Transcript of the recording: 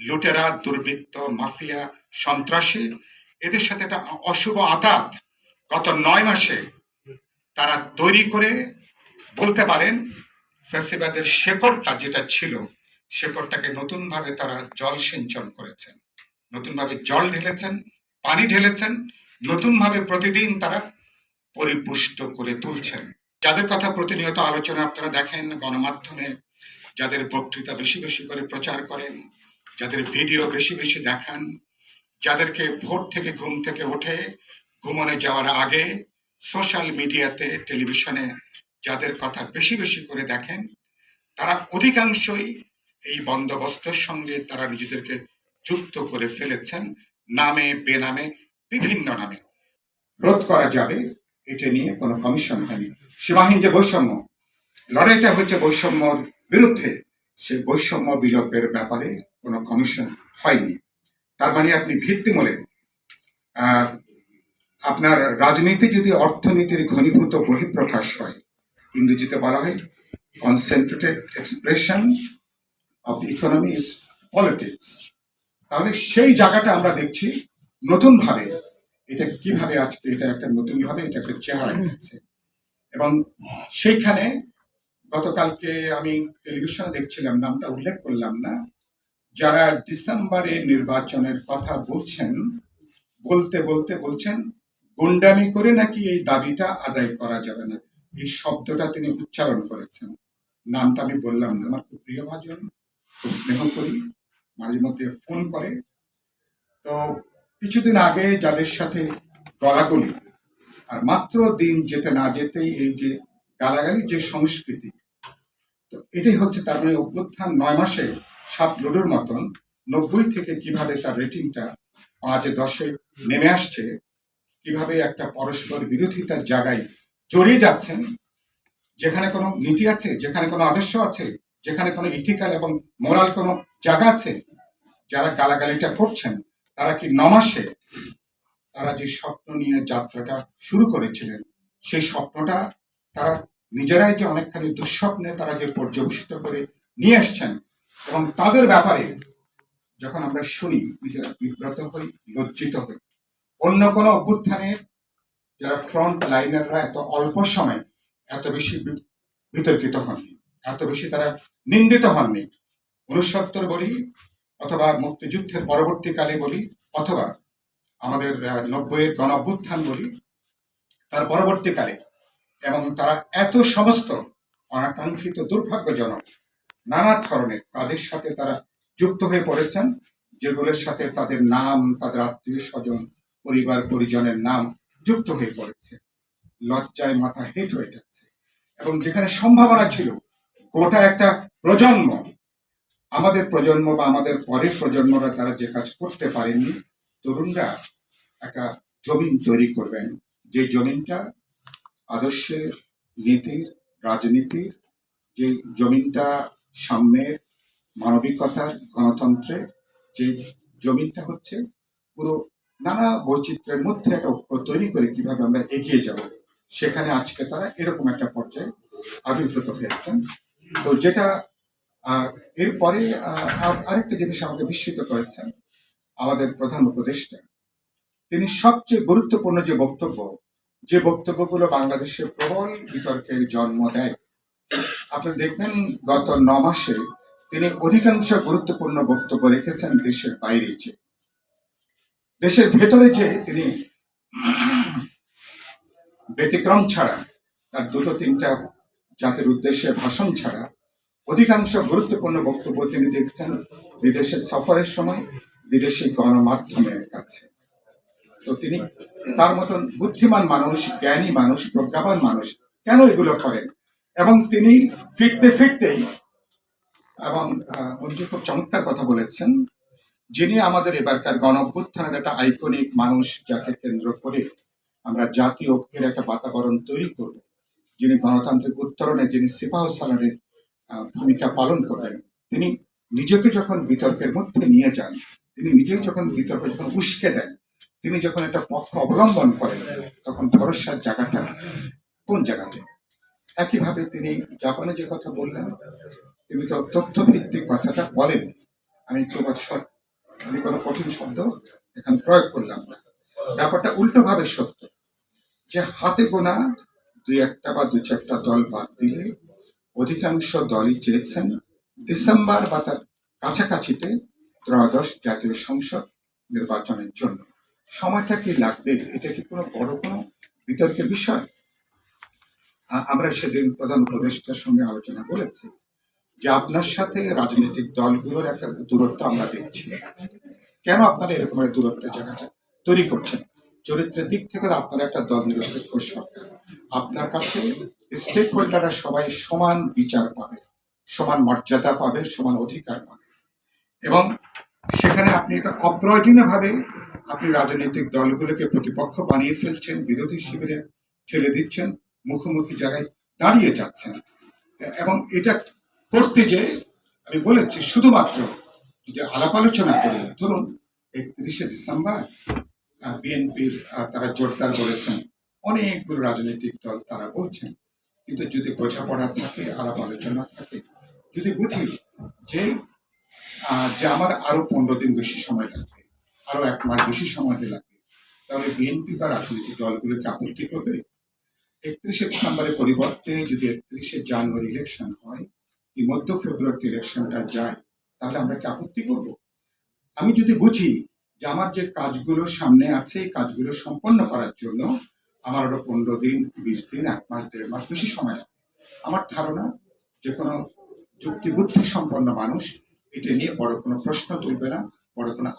লুটেরা, দুর্বৃত্ত, মাফিয়া, সন্ত্রাসী, এদের সাথে একটা অশুভ আতাত গত নয় মাসে তারা তৈরি করে বলতে পারেন ফেসিবাদের শেকড়টা যেটা ছিল, শেকড়টাকে নতুনভাবে তারা জল সিঞ্চন করেছেন। নতুনভাবে জল ঢেলেছেন, পানি ঢেলেছেন, নতুনভাবে প্রতিদিন তারা পরিপুষ্ট করে তুলছেন। যাদের কথা প্রতিনিয়ত আলোচনা আপনারা দেখেন, গণমাধ্যমে যাদের বক্তৃতা বেশি বেশি করে প্রচার করেন যাদের ভিডিও বেশি বেশি দেখান, যাদেরকে ভোর থেকে ঘুম থেকে ওঠে, ঘুমনে যাওয়ার আগে সোশ্যাল মিডিয়াতে, টেলিভিশনে যাদের কথা বেশি বেশি করে দেখেন, তারা অধিকাংশই এই বন্দোবস্তের সঙ্গে তারা নিজেদেরকে যুক্ত করে ফেলেছেন, নামে, বেনামে, বিভিন্ন নামে। রোধ করা যাবে, এটা নিয়ে কোনো কমিশন হয়নি। সীমাহীন যে বৈষম্য, লড়াইটা হচ্ছে বৈষম্যর বিরুদ্ধে। সেই বৈষম্য বিলোপের ব্যাপারে কোনো কমিশন হয়নি। তার মানে আপনি ভিত্তিমূলে আপনার রাজনীতি যদি অর্থনীতির ঘনীভূত বহিঃপ্রকাশ হয়, ইংরেজিতে বলা হয় concentrated expression of economy politics তাহলে সেই জায়গাটা আমরা দেখছি নতুন ভাবে এটা কীভাবে আজকে, এটা একটা নতুন ভাবে এটা একটা চেহারা এবং সেইখানে গতকালকে আমি টেলিভিশনে দেখছিলাম, নামটা উল্লেখ করলাম না। যারা ডিসেম্বরে নির্বাচনের কথা বলছেন, বলতে বলতে বলছেন, গুন্ডামি করে নাকি এই দাবিটা আদায় করা যাবে না? এই শব্দটা তিনি উচ্চারণ করেছেন। নামটা আমি বললাম না। আমার খুব প্রিয় ভাজন, খুব স্নেহ করি, মাঝে মধ্যে ফোন করে। তো কিছুদিন আগে যাদের সাথে গলাগলি, আর মাত্র দিন যেতে না যেতেই এই যে গালাগালি যে সংস্কৃতি এটাই হচ্ছে তার মানে অভ্যুত্থান নয় মাসে সাত লুডোর মতন নব্বই থেকে কীভাবে তার রেটিংটা পাঁচ দশে নেমে আসছে, কীভাবে একটা পরস্পর বিরোধিতার জায়গায় জড়িয়ে যাচ্ছেন, যেখানে কোনো নীতি আছে, যেখানে কোনো আদর্শ আছে, যেখানে কোনো ইথিক্যাল এবং মোরাল কোনো জায়গা আছে, যারা গালাগালিটা করছেন, তারা কি নমাসে তারা যে স্বপ্ন নিয়ে যাত্রাটা শুরু করেছিলেন, সেই স্বপ্নটা তারা নিজেরাই যে অনেকখানি দুঃস্বপ্নে তারা যে পর্যবেসিত করে নিয়ে আসছেন এবং তাদের ব্যাপারে যখন আমরা শুনি, নিজেরা বিব্রত হই, লজ্জিত হই। অন্য কোনো অভ্যুত্থানের যারা ফ্রন্ট লাইনাররা এত অল্প সময় এত বেশি বিতর্কিত হননি, এত বেশি তারা নিন্দিত হননি। উনসত্তর বলি অথবা মুক্তিযুদ্ধের পরবর্তীকালে বলি অথবা আমাদের নব্বইয়ের গণ অভ্যুত্থান বলি, তার পরবর্তীকালে এবং তারা এত সমস্ত অনাকাঙ্ক্ষিত দুর্ভাগ্যজনক নানা ধরনের কাজের সাথে তারা যুক্ত হয়ে পড়েছেন, যেগুলোর সাথে তাদের নাম, তাদের আত্মীয় স্বজন, পরিবার, পরিজনের নাম যুক্ত হয়ে পড়েছে। লজ্জায় মাথা হেট হয়ে যাচ্ছে। এবং যেখানে সম্ভাবনা ছিল, গোটা একটা প্রজন্ম, আমাদের প্রজন্ম বা আমাদের পরের প্রজন্মরা তারা যে কাজ করতে পারেননি, তরুণরা একটা জমিন তৈরি করবেন। যে জমিনটা আদর্শের নীতির, রাজনীতির, যে জমিনটা সাম্যের মানবিকতার গণতন্ত্রের যে জমিনটা হচ্ছে পুরো নানা বৈচিত্র্যের মধ্যে একটা ঐক্য তৈরি করে কীভাবে আমরা এগিয়ে যাব, সেখানে আজকে তারা এরকম একটা পর্যায়ে আবির্ভূত হয়েছেন। তো যেটা এরপরে আর- আরেকটা জিনিস আমাকে বিস্মিত করেছেন আমাদের প্রধান উপদেষ্টা। তিনি সবচেয়ে গুরুত্বপূর্ণ যে বক্তব্য যে বক্তব্যগুলো বাংলাদেশে প্রবল বিতর্কের জন্ম দেয়, আপনি দেখবেন গত ন মাসে তিনি অধিকাংশ গুরুত্বপূর্ণ বক্তব্য রেখেছেন দেশের বাইরে যে, দেশের ভেতরে যে তিনি ব্যতিক্রম ছাড়া, তার দুটো তিনটা জাতির উদ্দেশ্যে ভাষণ ছাড়া অধিকাংশ গুরুত্বপূর্ণ বক্তব্য তিনি দেখছেন বিদেশে সফরের সময়, বিদেশি গণমাধ্যমের কাছে। তো তিনি তার মতন বুদ্ধিমান মানুষ জ্ঞানী মানুষ প্রজ্ঞাবান মানুষ কেন এগুলো করেন? এবং তিনি ফিরতে ফিরতেই এবং মঞ্জু খুব চমৎকার কথা বলেছেন যিনি আমাদের এবারকার গণ অভ্যুত্থানের একটা আইকনিক মানুষ যাকে কেন্দ্র করে আমরা জাতীয় ঐক্যের একটা বাতাবরণ তৈরি করব। যিনি গণতান্ত্রিক উত্তরণে যিনি সিপাহ সালারের আহ, ভূমিকা পালন করেন তিনি নিজেকে যখন বিতর্কের মধ্যে নিয়ে যান তিনি নিজেই যখন বিতর্ক যখন উস্কে দেন তিনি যখন একটা পথ অবলম্বন করেন, তখন ভরসার জায়গাটা কোন জায়গাতে? একইভাবে তিনি জাপানে যে কথা বললেন, তিনি তো তথ্যভিত্তিক কথাটা বলেন। আমি আমি কোনো কঠিন শব্দ এখানে প্রয়োগ করলাম না। ব্যাপারটা উল্টোভাবে সত্য যে হাতে গোনা দুই একটা বা দু চারটা দল বাদ দিলে অধিকাংশ দলই চেয়েছেন ডিসেম্বর বা তার কাছাকাছিতে ত্রয়োদশ জাতীয় সংসদ নির্বাচনের জন্য। সময়টা কি লাগবে? এটা কি কোনো বড় কোনো বিতর্কের বিষয়? আমরা সেদিন প্রধান উপদেষ্টার সঙ্গে আলোচনা করেছি যে আপনার সাথে রাজনৈতিক দলগুলোর একটা দূরত্ব আমরা দেখছি। কেন আপনারা এরকম একটা দূরত্বের জায়গাটা তৈরি করছেন? চরিত্রের দিক থেকে আপনারা একটা দল নিরপেক্ষ সরকার। আপনার কাছে স্টেক হোল্ডাররা সবাই সমান বিচার পাবে, সমান মর্যাদা পাবে, সমান অধিকার পাবে। এবং সেখানে আপনি এটা অপ্রয়োজনীয়ভাবে আপনি রাজনৈতিক দলগুলোকে প্রতিপক্ষ বানিয়ে ফেলছেন, বিরোধী শিবিরে ঠেলে দিচ্ছেন, মুখোমুখি জায়গায় দাঁড়িয়ে যাচ্ছেন। এবং এটা করতে যে আমি বলেছি, শুধুমাত্র যদি আলাপ আলোচনা করি, ধরুন একত্রিশে ডিসেম্বর বিএনপির তারা জোরদার বলেছেন, অনেকগুলো রাজনৈতিক দল তারা বলছেন, কিন্তু যদি বোঝাপড়া থাকে, আলাপ আলোচনা থাকে, যদি বুঝি যে যে আমার আরও পনেরো দিন বেশি সময় লাগবে। আরও এক মাস বেশি সময় লাগবে। তাহলে বিএনপি বা রাজনৈতিক দলগুলোকে আপত্তি করবে। একত্রিশে ডিসেম্বরের পরিবর্তে যদি একত্রিশে জানুয়ারি ইলেকশন হয়, কি মধ্য ফেব্রুয়ারিতে ইলেকশনটা যায়, তাহলে আমরা কি আপত্তি করব? আমি যদি বুঝি যে আমার যে কাজগুলো সামনে আছে, এই কাজগুলো সম্পন্ন করার জন্য আমার আরও পনেরো দিন, বিশ দিন, এক মাস, দেড় মাস বেশি সময় লাগবে। আমার ধারণা, যে কোনো যুক্তিবুদ্ধি সম্পন্ন মানুষ এটা নিয়ে বড় কোনো প্রশ্ন তুলবে না, বড় কোনো